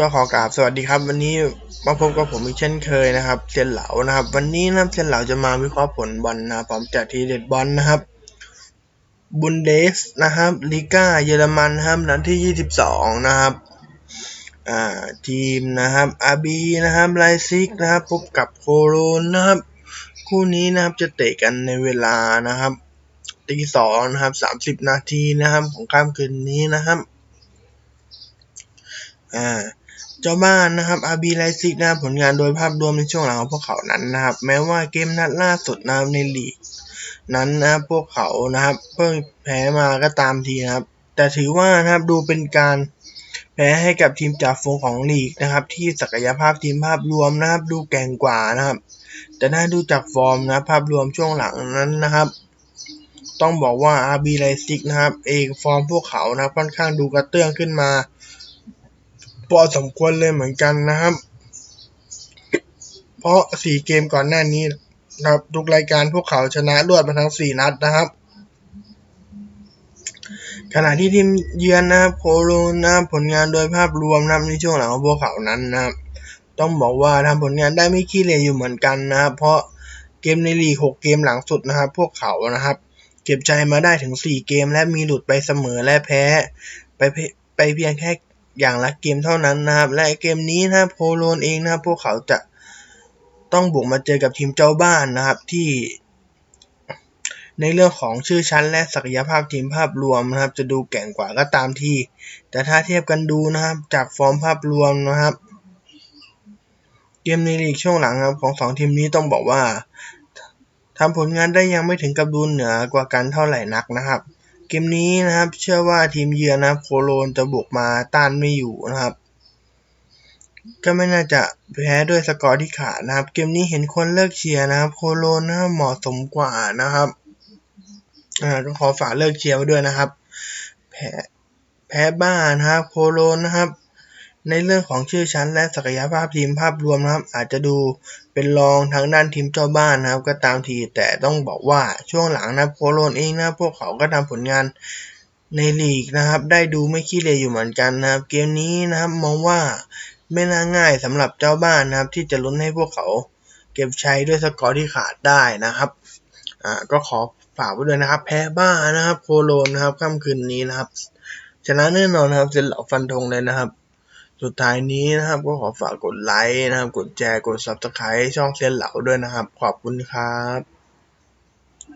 ก็ขอกราบสวัสดีครับ วันนี้มาพบกับผมอีกเช่นเคยนะครับเซนเหลานะครับ วันนี้นะเซนเหลาจะมาวิเคราะห์ผลบอลนะครับพร้อมจากทีเด็ดบอลนะครับบุนเดสนะครับลิก้าเยอรมันนะครับนัดที่ 22 นะครับอ่าทีมนะครับอาบีนะครับไลซิกนะครับพบกับโคโลนนะครับ คู่นี้นะครับจะเตะกันในเวลานะครับตีสองนะครับสามสิบนาทีนะครับของค่ำคืนนี้นะครับอ่า เจ้าบ้านนะครับอาบีไลซิกนะครับผลงานโดยภาพรวมในช่วงหลังของพวกเขานั้นนะครับ แม้ว่าเกมนัดล่าสุดนะครับในลีกนั้นนะครับพวกเขานะครับ เพิ่งแพ้มาก็ตามทีนะครับ แต่ถือว่านะครับดูเป็นการแพ้ให้กับทีมจากฝูงของลีกนะครับ ที่ศักยภาพทีมภาพรวมนะครับ ดูแกร่งกว่านะครับ แต่ถ้าดูจากฟอร์มนะภาพรวมช่วงหลังนั้นนะครับ ต้องบอกว่า RB Leipzig นะครับ เองฟอร์มพวกเขานะค่อนข้างดูกระเตื้องขึ้นมา พอสมควรเลยเหมือนกันนะครับ เพราะสี่เกมก่อนหน้านี้นะครับทุกรายการพวกเขาชนะรวดมาทั้งสี่นัดนะครับ ขณะที่ทีมเยือนนะครับโคโลนนะผลงานโดยภาพรวมนะครับในช่วงหลังของพวกเขานั้นนะครับ ต้องบอกว่าทำผลงานได้ไม่ขี้เหร่อยู่เหมือนกันนะครับ เพราะเกมในลีกหกเกมหลังสุดนะครับ พวกเขานะครับ เก็บใจมาได้ถึงสี่เกมและมีหลุดไปเสมอและแพ้ ไปไปเพียงแค่ อย่างละเกมเท่านั้นนะครับ และเกมนี้นะโคโลนเองนะครับ พวกเขาจะต้องบุกมาเจอกับทีมเจ้าบ้านนะครับที่ ในเรื่องของชื่อชั้นและศักยภาพทีมภาพรวมนะครับ จะดูแก่งกว่าก็ตามที่แต่ถ้าเทียบกันดูนะครับ จากฟอร์มภาพรวมนะครับ เกมในลีกช่วงหลังครับของสองทีมนี้ต้องบอกว่าทำผลงานได้ยังไม่ถึงกับดูเหนือกว่ากันเท่าไหร่นักนะครับ เกมนี้นะครับ เชื่อว่าทีมเยือนนะครับ โคโลนจะบุกมาต้านไม่อยู่นะครับ ก็ไม่น่าจะแพ้ด้วยสกอร์ที่ขาดนะครับ เกมนี้เห็นคนเลิกเชียร์นะครับ โคโลนนะครับเหมาะสมกว่านะครับอ่าก็ขอฝากเลิกเชียร์ไว้ด้วยนะครับ แพ้แพ้บ้านนะครับ โคโลนนะครับ ในเรื่องของชื่อชั้นและศักยภาพทีมภาพรวมนะครับ อาจจะดูเป็นรองทางด้านทีมเจ้าบ้านนะครับ ก็ตามทีแต่ต้องบอกว่าช่วงหลังนะโคโลนเองนะพวกเขาก็ทำผลงานในลีกนะครับ ได้ดูไม่ขี้เลอยู่เหมือนกันนะครับ เกมนี้นะครับมองว่าไม่น่าง่ายสำหรับเจ้าบ้านนะครับ ที่จะลุ้นให้พวกเขาเก็บชัยด้วยสกอร์ที่ขาดได้นะครับอ่าก็ขอฝากไว้ด้วยนะครับ แพ้บ้านนะครับ โคโลนนะครับค่ำคืนนี้นะครับชนะแน่นอนนะครับเซนเหล่าฟันธงเลยนะครับ สุดท้ายนี้นะครับ ก็ขอฝากกดไลค์นะครับ กดแชร์ กด subscribe ช่องเซียนเหลาด้วยนะครับ ขอบคุณครับ